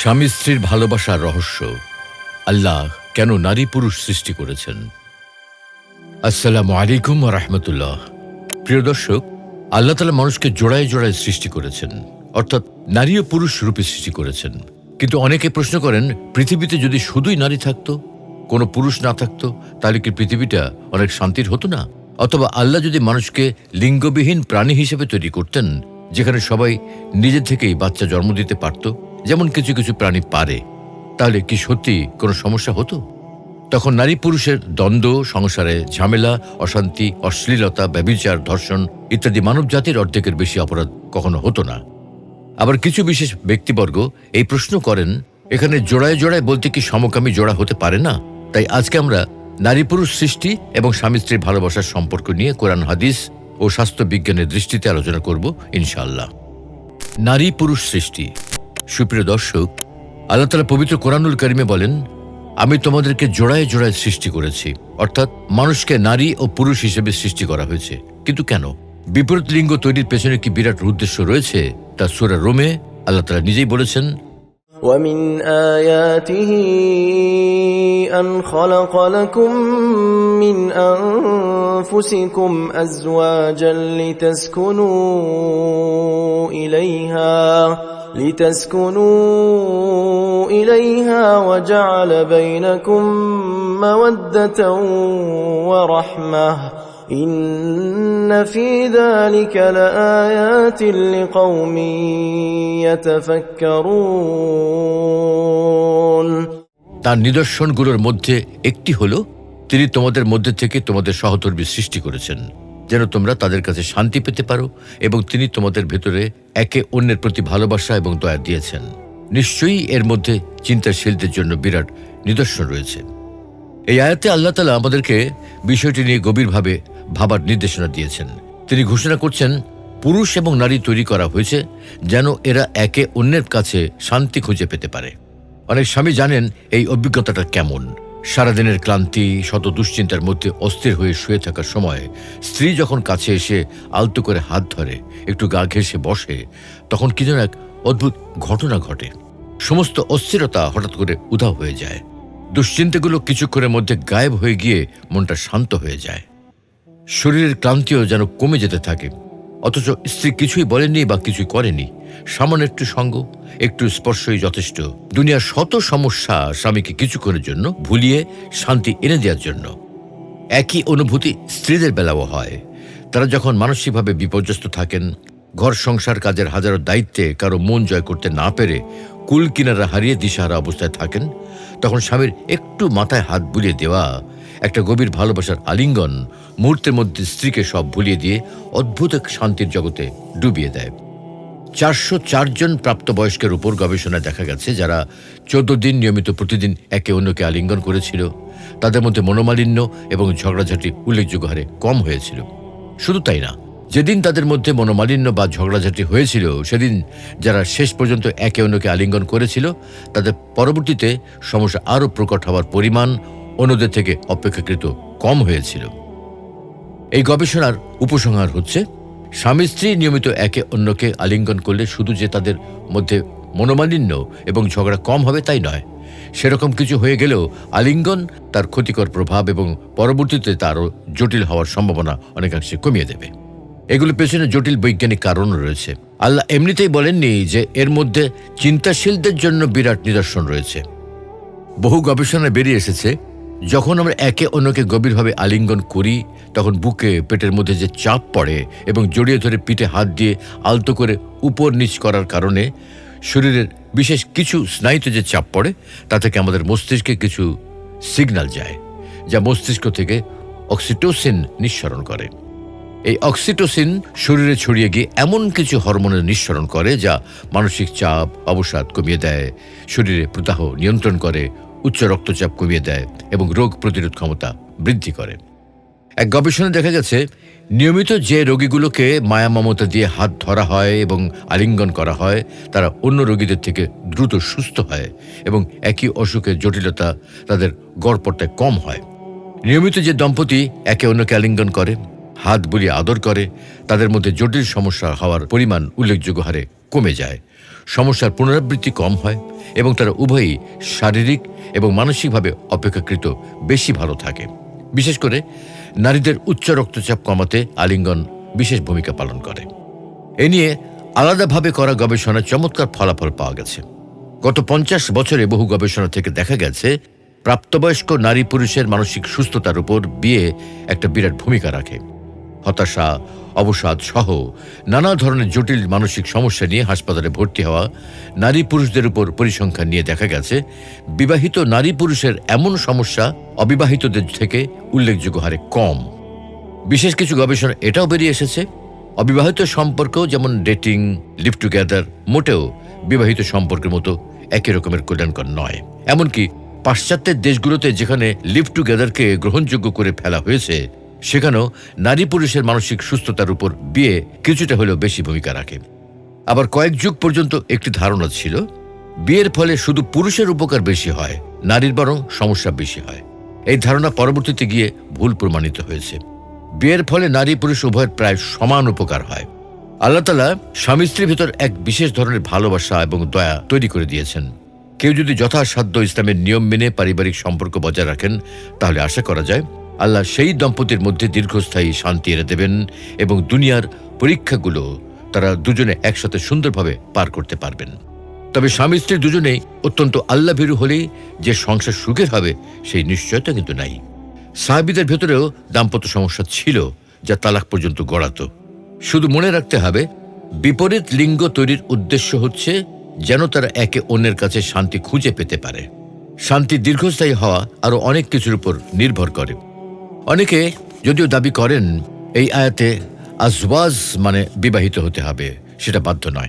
স্বামী স্ত্রীর ভালোবাসার রহস্য। আল্লাহ কেন নারী পুরুষ সৃষ্টি করেছেন? আসসালামু আলাইকুম রহমতুল্লাহ। প্রিয় দর্শক, আল্লাহ তালা মানুষকে জোড়ায় জোড়ায় সৃষ্টি করেছেন। অর্থাৎ নারী ও পুরুষ রূপে সৃষ্টি করেছেন। কিন্তু অনেকে প্রশ্ন করেন, পৃথিবীতে যদি শুধুই নারী থাকতো, কোনো পুরুষ না থাকতো, তাহলে কি পৃথিবীটা অনেক শান্তির হতো না? অথবা আল্লাহ যদি মানুষকে লিঙ্গবিহীন প্রাণী হিসেবে তৈরি করতেন, যেখানে সবাই নিজে থেকেই বাচ্চা জন্ম দিতে পারত যেমন কিছু কিছু প্রাণী পারে, তাহলে কি সত্যি কোনো সমস্যা হতো? তখন নারী পুরুষের দ্বন্দ্ব, সংসারে ঝামেলা, অশান্তি, অশ্লীলতা ব্যবিচার ধর্ষণ ইত্যাদি মানব জাতির অর্ধেকের বেশি অপরাধ কখনো হতো না। আবার কিছু বিশেষ ব্যক্তিবর্গ এই প্রশ্ন করেন, এখানে জোড়ায় জোড়ায় বলতে কি সমকামী জোড়া হতে পারে না? তাই আজকে আমরা নারী পুরুষ সৃষ্টি এবং স্বামী স্ত্রীর ভালোবাসার সম্পর্ক নিয়ে কোরআন, হাদিস ও স্বাস্থ্য বিজ্ঞানের দৃষ্টিতে আলোচনা করব ইনশাল্লাহ নারী পুরুষ সৃষ্টি সুপ্রিয় দর্শক আল্লাহ তালা পবিত্র কোরআনুল করিমে বলেন আমি তোমাদেরকে জোড়ায় জোড়ায় সৃষ্টি করেছি অর্থাৎ মানুষকে নারী ও পুরুষ হিসেবে সৃষ্টি করা হয়েছে কিন্তু কেন বিপরীত লিঙ্গ তৈরির পেছনে কি বিরাট উদ্দেশ্য রয়েছে তা সুরা রোমে আল্লাহ তালা নিজেই বলেছেন ومن آياته أن خلق لكم من أنفسكم أزواجا لتسكنوا إليها لتسكنوا إليها وجعل بينكم مودة ورحمة إن في ذلك لآيات لقوم يتفكرون তার নিদর্শনগুলোর মধ্যে একটি হলো তিনি তোমাদের মধ্যে থেকে তোমাদের সহধর্মী সৃষ্টি করেছেন যেন তোমরা তাদের কাছে শান্তি পেতে পারো এবং তিনি তোমাদের ভেতরে একে অন্যের প্রতি ভালোবাসা এবং দয়া দিয়েছেন। নিশ্চয়ই এর মধ্যে চিন্তাশীলদের জন্য বিরাট নিদর্শন রয়েছে। এই আয়াতে আল্লাহ তালা আমাদেরকে বিষয়টি নিয়ে গভীরভাবে ভাবার নির্দেশনা দিয়েছেন। তিনি ঘোষণা করছেন, পুরুষ এবং নারী তৈরি করা হয়েছে যেন এরা একে অন্যের কাছে শান্তি খুঁজে পেতে পারে। অনেক স্বামী জানেন এই অভিজ্ঞতাটা কেমন। সারাদিনের ক্লান্তি, শত দুশ্চিন্তার মধ্যে অস্থির হয়ে শুয়ে থাকার সময় স্ত্রী যখন কাছে এসে আলতো করে হাত ধরে, একটু গা ঘেঁষে বসে, তখন কি যেন এক অদ্ভুত ঘটনা ঘটে। সমস্ত অস্থিরতা হঠাৎ করে উধাও হয়ে যায়। দুশ্চিন্তাগুলো কিছুক্ষণের মধ্যে গায়েব হয়ে গিয়ে মনটা শান্ত হয়ে যায়। শরীরের ক্লান্তিও যেন কমে যেতে থাকে। অথচ স্ত্রী কিছুই বলেনি বা কিছুই করেনি। সামান্য একটু সঙ্গ, একটু স্পর্শই যথেষ্ট। দুনিয়ার শত সমস্যা স্বামীকে কিছুক্ষণের জন্য, ভুলিয়ে শান্তি এনে দেওয়ার জন্য। একই অনুভূতি স্ত্রীদের বেলাও হয়। তারা যখন মানসিকভাবে বিপর্যস্ত থাকেন, ঘর সংসার কাজের হাজারো দায়িত্বে কারও মন জয় করতে না পেরে কুল কিনারা হারিয়ে দিশাহারা অবস্থায় থাকেন, তখন স্বামীর একটু মাথায় হাত বুলিয়ে দেওয়া, একটা গভীর ভালোবাসার আলিঙ্গন মুহূর্তের মধ্যে স্ত্রীকে সব ভুলিয়ে দিয়ে অদ্ভুত এক শান্তির জগতে ডুবিয়ে দেয়। চারশো চারজন প্রাপ্তবয়স্কের উপর গবেষণায় দেখা গেছে যারা চোদ্দ দিন নিয়মিত প্রতিদিন একে অন্যকে আলিঙ্গন করেছিল। তাদের মধ্যে মনোমালিন্য এবং ঝগড়াঝাটি উল্লেখযোগ্য হারে কম হয়েছিল। শুধু তাই না, যেদিন তাদের মধ্যে মনোমালিন্য বা ঝগড়াঝাটি হয়েছিল, সেদিন যারা শেষ পর্যন্ত একে অন্যকে আলিঙ্গন করেছিল, তাদের পরবর্তীতে সমস্যা আরও প্রকট হওয়ার পরিমাণ অন্যদের থেকে অপেক্ষাকৃত কম হয়েছিল। এই গবেষণার উপসংহার হচ্ছে স্বামী স্ত্রী নিয়মিত একে অন্যকে আলিঙ্গন করলে শুধু যে তাদের মধ্যে মনোমালিন্য এবং ঝগড়া কম হবে তাই নয়। সেরকম কিছু হয়ে গেলেও আলিঙ্গন তার ক্ষতিকর প্রভাব এবং পরবর্তীতে তারও জটিল হওয়ার সম্ভাবনা অনেকাংশে কমিয়ে দেবে। এগুলো পেছনে জটিল বৈজ্ঞানিক কারণ রয়েছে। আল্লাহ এমনিতেই বলেননি যে এর মধ্যে চিন্তাশীলদের জন্য বিরাট নিদর্শন রয়েছে। বহু গবেষণায় বেরিয়ে এসেছে যখন আমরা একে অন্যকে গভীরভাবে আলিঙ্গন করি, তখন বুকে, পেটের মধ্যে যে চাপ পড়ে এবং জড়িয়ে ধরে পিঠে হাত দিয়ে আলতো করে উপর নিচ করার কারণে শরীরের বিশেষ কিছু স্নায়ুতে যে চাপ পড়ে, তা থেকে আমাদের মস্তিষ্কে কিছু সিগন্যাল যায়, যা মস্তিষ্ক থেকে অক্সিটোসিন নিঃসরণ করে। এই অক্সিটোসিন শরীরে ছড়িয়ে গিয়ে এমন কিছু হরমোনের নিঃসরণ করে, যা মানসিক চাপ, অবসাদ কমিয়ে দেয়, শরীরে প্রদাহ নিয়ন্ত্রণ করে উচ্চ রক্তচাপ কমিয়ে দেয় এবং রোগ প্রতিরোধ ক্ষমতা বৃদ্ধি করে। এক গবেষণায় দেখা গেছে, নিয়মিত যে রোগীগুলোকে মায়া মমতা দিয়ে হাত ধরা হয় এবং আলিঙ্গন করা হয়, তারা অন্য রোগীদের থেকে দ্রুত সুস্থ হয় এবং একই অসুখের জটিলতা তাদের গড়পড়টায় কম হয়। নিয়মিত যে দম্পতি একে অন্যকে আলিঙ্গন করে, হাত বুলিয়ে আদর করে, তাদের মধ্যে জটিল সমস্যা হওয়ার পরিমাণ উল্লেখযোগ্য হারে কমে যায়। সমস্যার পুনরাবৃত্তি কম হয় এবং তারা উভয়ই শারীরিক এবং মানসিকভাবে অপেক্ষাকৃত বেশি ভালো থাকে। বিশেষ করে নারীদের উচ্চ রক্তচাপ কমাতে আলিঙ্গন বিশেষ ভূমিকা পালন করে। এ নিয়ে আলাদাভাবে করা গবেষণায় চমৎকার ফলাফল পাওয়া গেছে। গত পঞ্চাশ বছরে বহু গবেষণা থেকে দেখা গেছে, প্রাপ্তবয়স্ক নারী পুরুষের মানসিক সুস্থতার উপর বিয়ে একটা বিরাট ভূমিকা রাখে। হতাশা অবসাদ সহ নানা ধরনের জটিল মানসিক সমস্যা নিয়ে হাসপাতালে ভর্তি হওয়া নারী পুরুষদের উপর পরিসংখ্যান নিয়ে দেখা গেছে, বিবাহিত নারী পুরুষের এমন সমস্যা অবিবাহিতদের থেকে উল্লেখযোগ্য হারে কম। বিশেষ কিছু গবেষণা এটাও বেরিয়ে এসেছে, অবিবাহিত সম্পর্ক যেমন ডেটিং, লিভ টুগেদার, মোটেও বিবাহিত সম্পর্কের মতো একই রকমের কল্যাণকর নয়। এমনকি পাশ্চাত্যের দেশগুলোতে যেখানে লিভ টুগেদারকে গ্রহণযোগ্য করে ফেলা হয়েছে সেখানেও নারী পুরুষের মানসিক সুস্থতার উপর বিয়ে কিছুটা হলেও বেশি ভূমিকা রাখে। আবার কয়েক যুগ পর্যন্ত একটি ধারণা ছিল, বিয়ের ফলে শুধু পুরুষের উপকার বেশি হয়, নারীর বরং সমস্যা বেশি হয়। এই ধারণা পরবর্তীতে গিয়ে ভুল প্রমাণিত হয়েছে। বিয়ের ফলে নারী পুরুষ উভয়ের প্রায় সমান উপকার হয়। আল্লাহ তালা স্বামী স্ত্রীর ভিতর এক বিশেষ ধরনের ভালোবাসা এবং দয়া তৈরি করে দিয়েছেন। কেউ যদি যথাসাধ্য ইসলামের নিয়ম মেনে পারিবারিক সম্পর্ক বজায় রাখেন, তাহলে আশা করা যায় আল্লাহ সেই দম্পতির মধ্যে দীর্ঘস্থায়ী শান্তি এনে দেবেন এবং দুনিয়ার পরীক্ষাগুলো তারা দুজনে একসাথে সুন্দরভাবে পার করতে পারবেন। তবে স্বামী স্ত্রী দুজনেই অত্যন্ত আল্লাভীরু হলেই যে সংসার সুখের হবে সেই নিশ্চয়তা কিন্তু নাই। সাহাবিদের ভেতরেও দাম্পত্য সমস্যা ছিল যা তালাক পর্যন্ত গড়াতো। শুধু মনে রাখতে হবে, বিপরীত লিঙ্গ তৈরির উদ্দেশ্য হচ্ছে যেন তারা একে অন্যের কাছে শান্তি খুঁজে পেতে পারে। শান্তি দীর্ঘস্থায়ী হওয়া আরও অনেক কিছুর উপর নির্ভর করে। অনেকে যদিও দাবি করেন এই আয়াতে আজওয়াজ মানে বিবাহিত হতে হবে, সেটা বাধ্য নয়।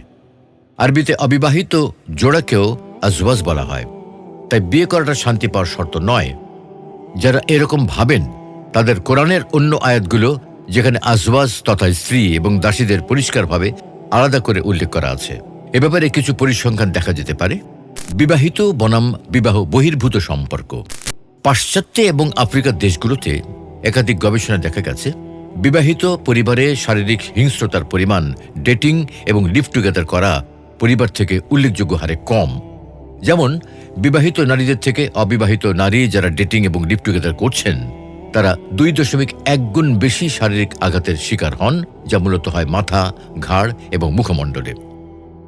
আরবিতে অবিবাহিত জোড়াকেও আজওয়াজ বলা হয়। তাই বিয়ে করাটা শান্তি পাওয়ার শর্ত নয়। যারা এরকম ভাবেন, তাদের কোরআনের অন্য আয়াতগুলো যেখানে আজওয়াজ তথা স্ত্রী এবং দাসীদের পরিষ্কারভাবে আলাদা করে উল্লেখ করা আছে। এ ব্যাপারে কিছু পরিসংখ্যান দেখা যেতে পারে। বিবাহিত বনাম বিবাহ বহির্ভূত সম্পর্ক। পাশ্চাত্যে এবং আফ্রিকার দেশগুলোতে একাধিক গবেষণা দেখা গেছে, বিবাহিত পরিবারে শারীরিক হিংস্রতার পরিমাণ, ডেটিং এবং লিভ টুগেদার করা পরিবার থেকে উল্লেখযোগ্য হারে কম। যেমন, বিবাহিত নারীদের থেকে অবিবাহিত নারী যারা ডেটিং এবং লিভ টুগেদার করছেন, তারা দুই দশমিক এক গুণ বেশি শারীরিক আঘাতের শিকার হন, যা মূলত হয় মাথা, ঘাড় এবং মুখমণ্ডলে।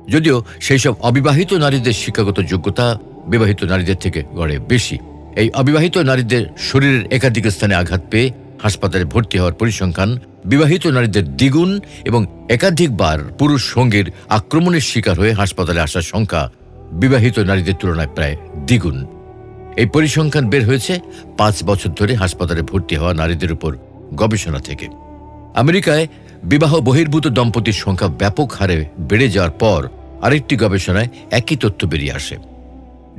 যদিও সেই সব অবিবাহিত নারীদের শিক্ষাগত যোগ্যতা বিবাহিত নারীদের থেকে গড়ে বেশি। এই অবিবাহিত নারীদের শরীরের একাধিক স্থানে আঘাত পেয়ে হাসপাতালে ভর্তি হওয়ার পরিসংখ্যান, বিবাহিত নারীদের দ্বিগুণ এবং একাধিকবার পুরুষ সঙ্গীর আক্রমণের শিকার হয়ে হাসপাতালে আসার সংখ্যা বিবাহিত নারীদের তুলনায় প্রায় দ্বিগুণ। এই পরিসংখ্যান বের হয়েছে পাঁচ বছর ধরে হাসপাতালে ভর্তি হওয়া নারীদের উপর গবেষণা থেকে। আমেরিকায় বিবাহ বহির্ভূত দম্পতির সংখ্যা ব্যাপক হারে বেড়ে যাওয়ার পর আরেকটি গবেষণায় একই তথ্য বেরিয়ে আসে।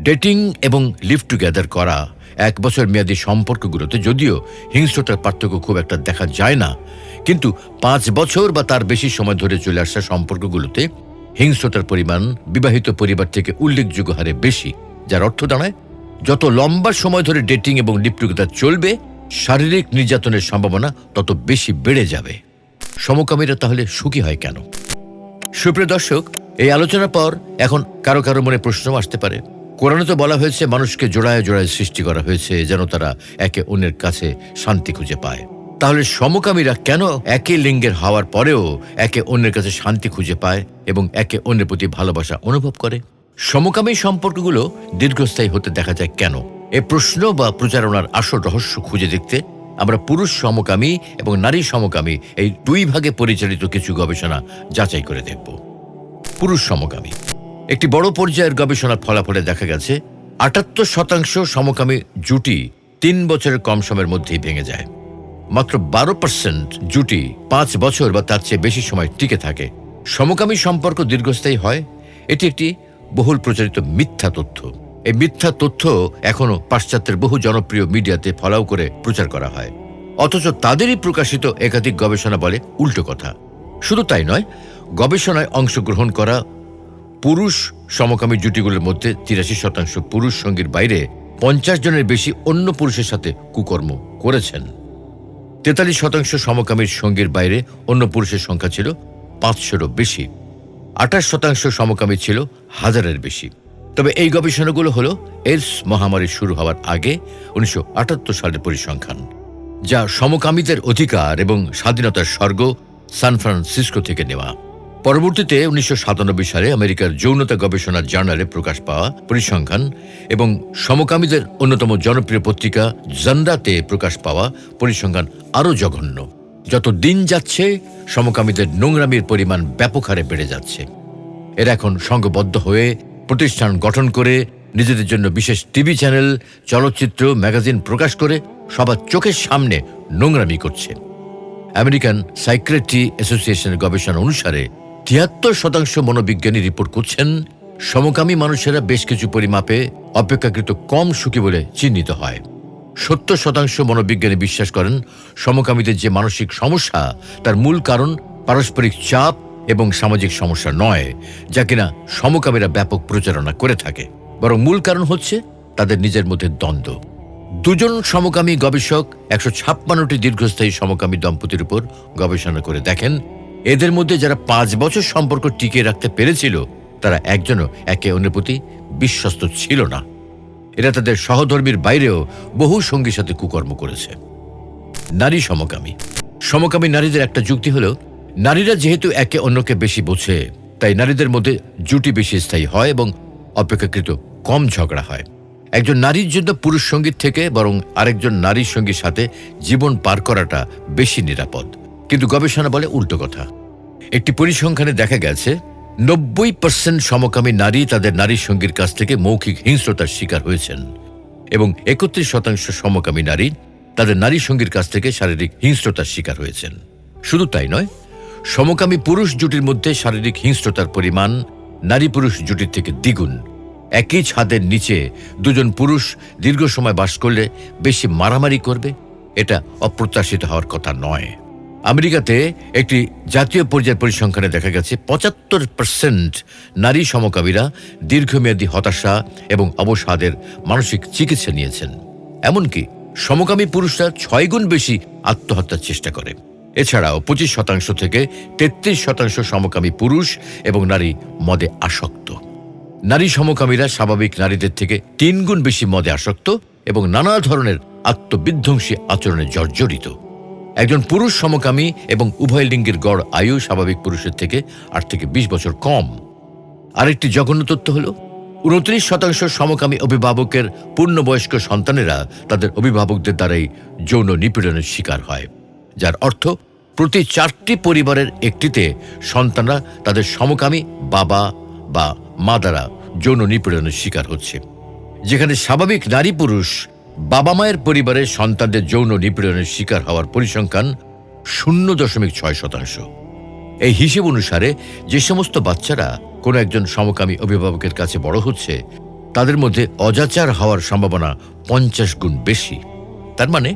ডেটিং এবং লিভ টুগেদার করা এক বছর মেয়াদী সম্পর্কগুলোতে যদিও হিংস্রতার পার্থক্য খুব একটা দেখা যায় না, কিন্তু পাঁচ বছর বা তার বেশি সময় ধরে চলে আসা সম্পর্কগুলোতে হিংস্রতার পরিমাণ বিবাহিত পরিবার থেকে উল্লেখযোগ্য হারে বেশি, যার অর্থ দাঁড়ায়, যত লম্বা সময় ধরে ডেটিং এবং লিভ চলবে, শারীরিক নির্যাতনের সম্ভাবনা তত বেশি বেড়ে যাবে। সমকামীরা তাহলে সুখী হয় কেন? সুপ্রিয় দর্শক, এই আলোচনার পর এখন কারও কারও মনে প্রশ্ন আসতে পারে। কোরআনে তো বলা হয়েছে, মানুষকে জোড়ায় জোড়ায় সৃষ্টি করা হয়েছে, যেন তারা একে অন্যের কাছে শান্তি খুঁজে পায়। তাহলে সমকামীরা কেন একই লিঙ্গের হওয়ার পরেও একে অন্যের কাছে শান্তি খুঁজে পায় এবং একে অন্যের প্রতি ভালোবাসা অনুভব করে? সমকামী সম্পর্কগুলো দীর্ঘস্থায়ী হতে দেখা যায় কেন? এ প্রশ্ন বা প্রচারণার আসল রহস্য খুঁজে দেখতে আমরা পুরুষ সমকামী এবং নারী সমকামী এই দুই ভাগে পরিচালিত কিছু গবেষণা যাচাই করে দেখব। পুরুষ সমকামী। একটি বড় পর্যায়ের গবেষণার ফলাফলে দেখা গেছে, আটাত্তর শতাংশ সমকামী জুটি তিন বছরের কম সময়ের মধ্যেই ভেঙে যায়। মাত্র বারো পার্সেন্ট জুটি পাঁচ বছর বা তার চেয়ে বেশি সময় টিকে থাকে। সমকামী সম্পর্ক দীর্ঘস্থায়ী হয়, এটি একটি বহুল প্রচারিত মিথ্যা তথ্য। এই মিথ্যা তথ্য এখনও পাশ্চাত্যের বহু জনপ্রিয় মিডিয়াতে ফলাও করে প্রচার করা হয়। অথচ তাদেরই প্রকাশিত একাধিক গবেষণা বলে উল্টো কথা। শুধু তাই নয়, গবেষণায় অংশগ্রহণ করা পুরুষ সমকামী জুটিগুলোর মধ্যে তিরাশি শতাংশ পুরুষ সঙ্গীর বাইরে পঞ্চাশ জনের বেশি অন্য পুরুষের সাথে কুকর্ম করেছেন। তেতাল্লিশ শতাংশ সমকামীর সঙ্গীর বাইরে অন্য পুরুষের সংখ্যা ছিল পাঁচশোরও বেশি। আঠাশ শতাংশ সমকামী ছিল হাজারের বেশি। তবে এই গবেষণাগুলো হল এইডস মহামারী শুরু হওয়ার আগে উনিশশো আটাত্তর সালের পরিসংখ্যান, যা সমকামীদের অধিকার এবং স্বাধীনতার স্বর্গ সান ফ্রান্সিসকো থেকে নেওয়া। পরবর্তীতে উনিশশো সাতানব্বই সালে আমেরিকার যৌনতা গবেষণা জার্নালে প্রকাশ পাওয়া পরিসংখ্যান এবং সমকামীদের অন্যতম জনপ্রিয় পত্রিকা জান্দাতে প্রকাশ পাওয়া পরিসংখ্যান আরও জঘন্য। যত দিন যাচ্ছে, সমকামীদের নোংরামির পরিমাণ ব্যাপক হারে বেড়ে যাচ্ছে। এরা এখন সংঘবদ্ধ হয়ে প্রতিষ্ঠান গঠন করে নিজেদের জন্য বিশেষ টিভি চ্যানেল, চলচ্চিত্র, ম্যাগাজিন প্রকাশ করে সবার চোখের সামনে নোংরামি করছে। আমেরিকান সাইক্রেট্রি অ্যাসোসিয়েশনের গবেষণা অনুসারে তিয়াত্তর শতাংশ মনোবিজ্ঞানী রিপোর্ট করছেন, সমকামী মানুষেরা বেশ কিছু পরিমাপে অপেক্ষাকৃত কম সুখী বলে চিহ্নিত হয়। সত্তর শতাংশ মনোবিজ্ঞানী বিশ্বাস করেন, সমকামীদের যে মানসিক সমস্যা, তার মূল কারণ পারস্পরিক চাপ এবং সামাজিক সমস্যা নয়, যা কিনা সমকামীরা ব্যাপক প্রচারণা করে থাকে। বরং মূল কারণ হচ্ছে তাদের নিজের মধ্যে দ্বন্দ্ব। দুজন সমকামী গবেষক একশো ছাপ্পান্নটি দীর্ঘস্থায়ী সমকামী দম্পতির উপর গবেষণা করে দেখেন এদের মধ্যে যারা পাঁচ বছর সম্পর্ক টিকিয়ে রাখতে পেরেছিল, তারা একজনও একে অন্যের প্রতি বিশ্বস্ত ছিল না। এরা তাদের সহধর্মীর বাইরেও বহু সঙ্গীর সাথে কুকর্ম করেছে। নারী সমকামী। সমকামী নারীদের একটা যুক্তি হলো, নারীরা যেহেতু একে অন্যকে বেশি বোঝে, তাই নারীদের মধ্যে জুটি বেশি স্থায়ী হয় এবং অপেক্ষাকৃত কম ঝগড়া হয়। একজন নারীর জন্য পুরুষ সংগীত থেকে বরং আরেকজন নারীর সঙ্গীর সাথে জীবন পার করাটা বেশি নিরাপদ। কিন্তু গবেষণা বলে উল্টো কথা। একটি পরিসংখ্যানে দেখা গেছে, নব্বই পার্সেন্ট সমকামী নারী তাদের নারী সঙ্গীর কাছ থেকে মৌখিক হিংস্রতার শিকার হয়েছেন এবং একত্রিশ শতাংশ সমকামী নারী তাদের নারী সঙ্গীর কাছ থেকে শারীরিক হিংস্রতার শিকার হয়েছেন। শুধু তাই নয়, সমকামী পুরুষ জুটির মধ্যে শারীরিক হিংস্রতার পরিমাণ নারী পুরুষ জুটির থেকে দ্বিগুণ। একই ছাদের নিচে দুজন পুরুষ দীর্ঘ সময় বাস করলে বেশি মারামারি করবে, এটা অপ্রত্যাশিত হওয়ার কথা নয়। আমেরিকাতে একটি জাতীয় পর্যায়ের পরিসংখ্যানে দেখা গেছে পঁচাত্তর পার্সেন্ট নারী সমকামীরা দীর্ঘমেয়াদী হতাশা এবং অবসাদের মানসিক চিকিৎসা নিয়েছেন। এমনকি সমকামী পুরুষরা ছয় গুণ বেশি আত্মহত্যার চেষ্টা করে। এছাড়াও পঁচিশ শতাংশ থেকে তেত্রিশ শতাংশ সমকামী পুরুষ এবং নারী মদে আসক্ত। নারী সমকামীরা স্বাভাবিক নারীদের থেকে তিন গুণ বেশি মদে আসক্ত এবং নানা ধরনের আত্মবিধ্বংসী আচরণে জর্জরিত। একজন পুরুষ সমকামী এবং উভয় লিঙ্গের গড় আয়ু স্বাভাবিক পুরুষের থেকে আট থেকে বিশ বছর কম। আরেকটি জঘন্য তথ্য হল, উনত্রিশ শতাংশ সমকামী অভিভাবকের পূর্ণবয়স্ক সন্তানেরা তাদের অভিভাবকদের দ্বারাই যৌন নিপীড়নের শিকার হয়, যার অর্থ প্রতি চারটি পরিবারের একটিতে সন্তানরা তাদের সমকামী বাবা বা মা দ্বারা যৌন নিপীড়নের শিকার হচ্ছে। যেখানে স্বাভাবিক নারী পুরুষ বাবা মায়ের পরিবারের সন্তানদের যৌন নিপীড়নের শিকার হওয়ার পরিসংখ্যান শূন্য দশমিক ছয় শতাংশ। এই হিসেব অনুসারে যে সমস্ত বাচ্চারা কোনো একজন সমকামী অভিভাবকের কাছে বড় হচ্ছে, তাদের মধ্যে অজাচার হওয়ার সম্ভাবনা পঞ্চাশ গুণ বেশি। তার মানে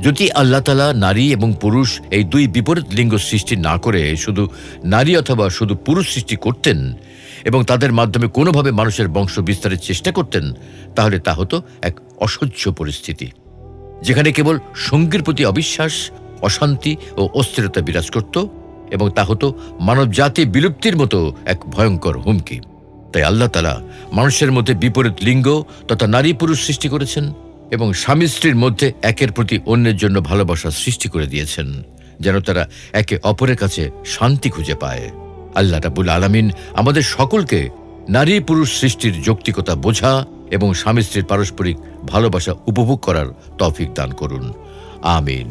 যদি আল্লাহ তালা নারী এবং পুরুষ এই দুই বিপরীত লিঙ্গ সৃষ্টি না করে, শুধু নারী অথবা শুধু পুরুষ সৃষ্টি করতেন এবং তাদের মাধ্যমে কোনোভাবে মানুষের বংশ বিস্তারের চেষ্টা করতেন, তাহলে তা হতো এক অসহ্য পরিস্থিতি, যেখানে কেবল সঙ্গীর প্রতি অবিশ্বাস, অশান্তি ও অস্থিরতা বিরাজ করত এবং তা হতো মানবজাতি বিলুপ্তির মতো এক ভয়ঙ্কর হুমকি। তাই আল্লাহ তালা মানুষের মধ্যে বিপরীত লিঙ্গ তথা নারী পুরুষ সৃষ্টি করেছেন এবং স্বামী স্ত্রীর মধ্যে একের প্রতি অন্যের জন্য ভালোবাসা সৃষ্টি করে দিয়েছেন, যেন তারা একে অপরের কাছে শান্তি খুঁজে পায়। আল্লাহ রাবুল আলমিন আমাদের সকলকে নারী পুরুষ সৃষ্টির যৌক্তিকতা বোঝা এবং স্বামী স্ত্রীর পারস্পরিক ভালোবাসা উপভোগ করার তফিক দান করুন। আমিন।